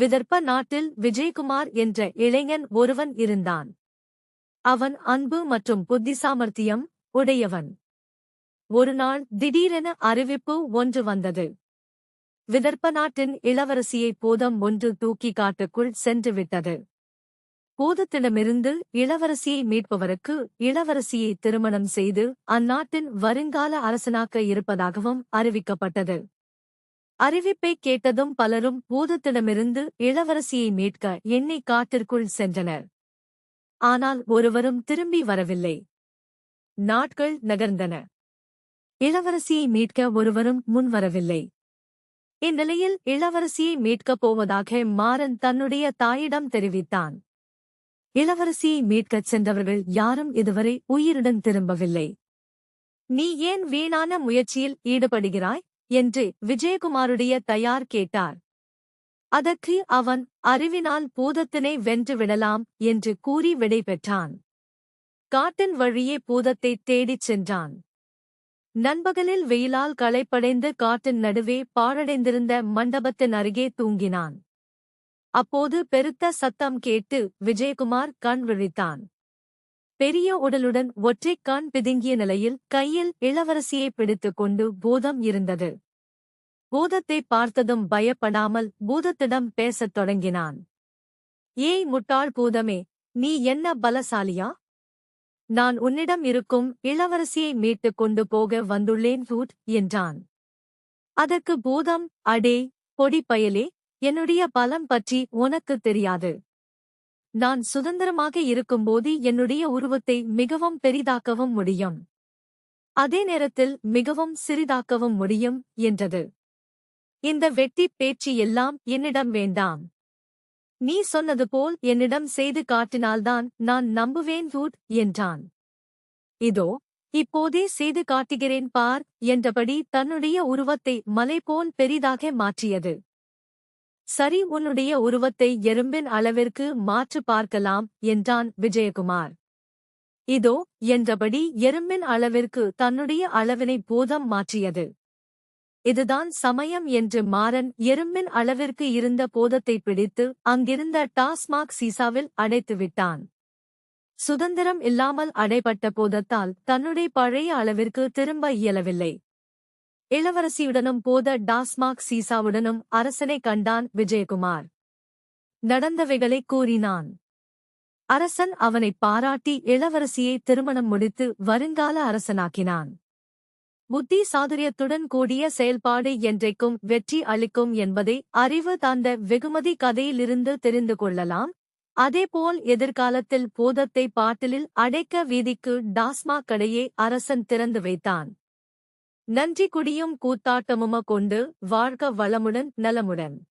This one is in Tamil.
விதர்ப்ப நாட்டில் விஜயகுமார் என்ற இளைஞன் ஒருவன் இருந்தான். அவன் அன்பு மற்றும் புத்தி சாமர்த்தியம் உடையவன். ஒருநாள் திடீரென அறிவிப்பு ஒன்று வந்தது. விதர்ப்ப நாட்டின் இளவரசியை போதம் ஒன்று தூக்கி காட்டுக்குள் சென்று விட்டது. இளவரசியை மீட்பவருக்கு இளவரசியை திருமணம் செய்து அந்நாட்டின் வருங்கால அரசனாக்க இருப்பதாகவும் அறிவிக்கப்பட்டது. அறிவிப்பை கேட்டதும் பலரும் பூதத்திடமிருந்து இளவரசியை மீட்க எண்ணி காட்டிற்குள் சென்றனர். ஆனால் ஒருவரும் திரும்பி வரவில்லை. நாட்கள் நகர்ந்தன. இளவரசியை மீட்க ஒருவரும் முன்வரவில்லை இந்நிலையில் இளவரசியை மீட்கப் போவதாக மாறன் தன்னுடைய தாயிடம் தெரிவித்தான். இளவரசியை மீட்கச் சென்றவர்கள் யாரும் இதுவரை உயிருடன் திரும்பவில்லை. நீ ஏன் வீணான முயற்சியில் ஈடுபடுகிறாய்? என்று விஜயகுமாருடைய தயார் கேட்டார். அதற்கு அவன் அறிவினால் பூதத்தினை வென்று விடலாம் என்று கூறி விடைபெற்றான் காட்டின் வழியே பூதத்தை தேடிச் சென்றான். நண்பகலில் வெயிலால் களைப்படைந்து காட்டின் நடுவே பாழடைந்திருந்த மண்டபத்தின் அருகே தூங்கினான். அப்போது பெருத்த சத்தம் கேட்டு விஜயகுமார் கண் விழித்தான். பெரிய உடலுடன் ஒற்றைக் கண் பிதுங்கிய நிலையில் கையில் இளவரசியை பிடித்துக் கொண்டு பூதம் இருந்தது. பூதத்தை பார்த்ததும் பயப்படாமல் பூதத்திடம் பேசத் தொடங்கினான். ஏய் முட்டாள் பூதமே நீ என்ன பலசாலியா? நான் உன்னிடம் இருக்கும் இளவரசியை மீட்டுக் கொண்டு போக வந்துள்ளேன் ஹூட் என்றான். அதற்கு பூதம் அடே பொடி பயலே என்னுடைய பலம் பற்றி உனக்கு தெரியாது. நான் சுதந்திரமாக இருக்கும்போது என்னுடைய உருவத்தை மிகவும் பெரிதாக்கவும் முடியும். அதே நேரத்தில் மிகவும் சிறிதாக்கவும் முடியும் என்றது. இந்த வெட்டி பேச்சு எல்லாம் என்னிடம் வேண்டாம். நீ சொன்னது போல் என்னிடம் செய்து காட்டினால்தான் நான் நம்புவேன் ஹூட் என்றான். இதோ இப்போதே செய்து காட்டுகிறேன் பார் என்றபடி தன்னுடைய உருவத்தை மலை போல் பெரிதாக மாற்றியது. சரி உன்னுடைய உருவத்தை எறும்பின் அளவிற்கு மாற்று பார்க்கலாம் என்றான் விஜயகுமார். இதோ என்றபடி எறும்பின் அளவிற்கு தன்னுடைய அளவினை பூதம் மாற்றியது. இதுதான் சமயம் என்று மாறன் எறும்பின் அளவிற்கு இருந்த போதத்தை பிடித்து அங்கிருந்த டாஸ்மாக் சீசாவில் அடைத்து விட்டான். சுதந்திரம் இல்லாமல் அடைபட்ட போதத்தால் தன்னுடைய பழைய அளவிற்கு திரும்ப இயலவில்லை. இளவரசியுடனும் போத டாஸ்மாக் சீசாவுடனும் அரசனை கண்டான் விஜயகுமார். நடந்தவைகளை கூறினான். அரசன் அவனை பாராட்டி இளவரசியை திருமணம் முடித்து வருங்கால அரசனாக்கினான். புத்தி சாதுரியத்துடன் கூடிய செயல்பாடு என்றைக்கும் வெற்றி அளிக்கும் என்பதை அறிவு தந்த வெகுமதி கதையிலிருந்து தெரிந்து கொள்ளலாம். அதேபோல் எதிர்காலத்தில் போதத்தை பாட்டிலில் அடைக்க வீதிக்கு டாஸ்மாக் கடையை அரசன் திறந்து வைத்தான். நன்றி குடியும் கூத்தாட்டமும கொண்டு வாழ்க வளமுடன் நலமுடன்.